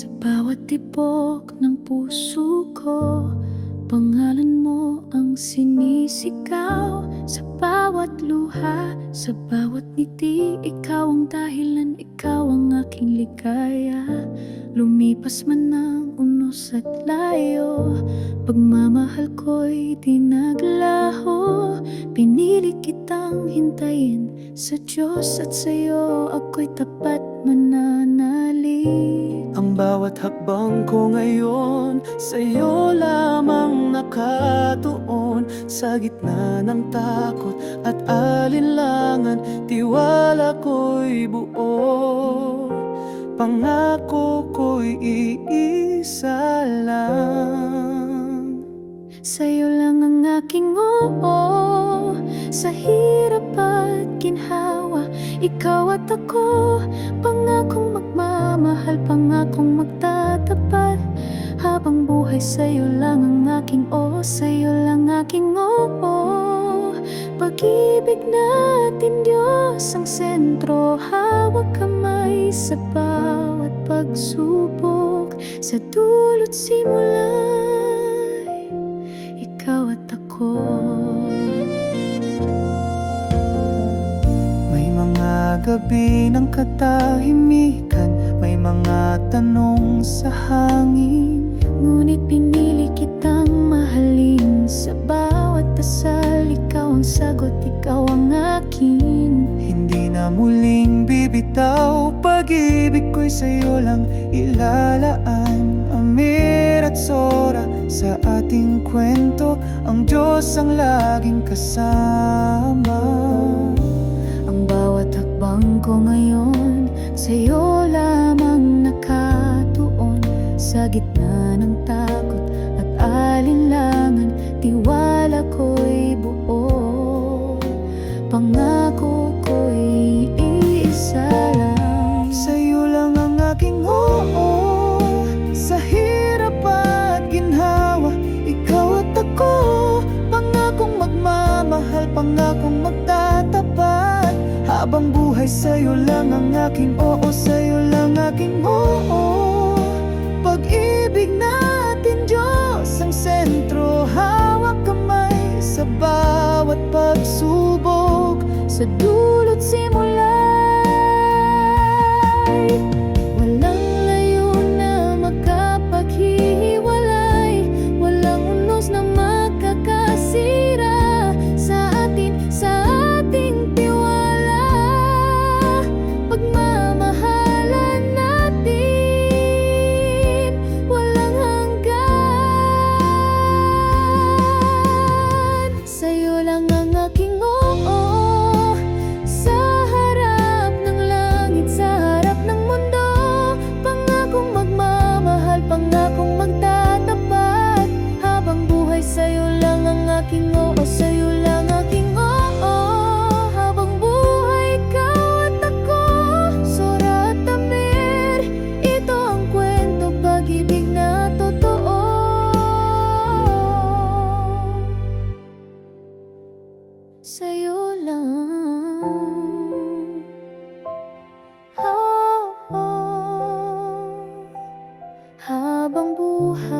Sa bawat tibok ng puso ko Pangalan mo ang sinisigaw. Sa bawat luha, sa bawat ngiti Ikaw ang dahilan, ikaw ang aking ligaya. Lumipas man ng unos at layo Pagmamahal ko'y di naglaho Pinili kitang hintayin Sa Diyos at sa'yo Ako'y tapat mananalig Ang bawat hakbang ko ngayon Sa'yo lamang nakatuon. Sa gitna ng takot at alinlangan Tiwala ko'y buo. Pangako ko'y iisa lang. Sa'yo lang ang aking oo Sa hirap at ginhawa. Ikaw at ako Pangakong magmamahal Pangakong magtatapat. Habang buhay sa'yo lang ang aking oo Sa'yo lang aking oo Pag-ibig natin Diyos ang sentro Hawak kamay sa bawat pagsubok. Sa dulot simula'y ikaw at ako. May mga gabi ng katahimikan May mga tanong sa hangin. Ngunit pinili kitang mahalin. Sa bawat dasal Ikaw ang sagot, ikaw ang akin. Hindi na muling bibitaw Pag-ibig ko'y sa'yo lang ilalaan. Amir at Sora sa ating kwento Ang Diyos ang laging kasama. Ang bawat hakbang ko ngayon Sa'yo nakatuon Sa gitna ng takot at alinlangan Tiwala ko'y buo. Pangako ko'y iisa lang. Sa'yo lang ang aking oo. Sa hirap at ginhawa Ikaw at ako. Pangakong magmamahal Pangakong magtatapat. Habang buhay sa'yo lang ang aking oo Sa'yo lang aking oo Sa dulot simula'y Sa'yo lang. Oh, oh, Habang buhay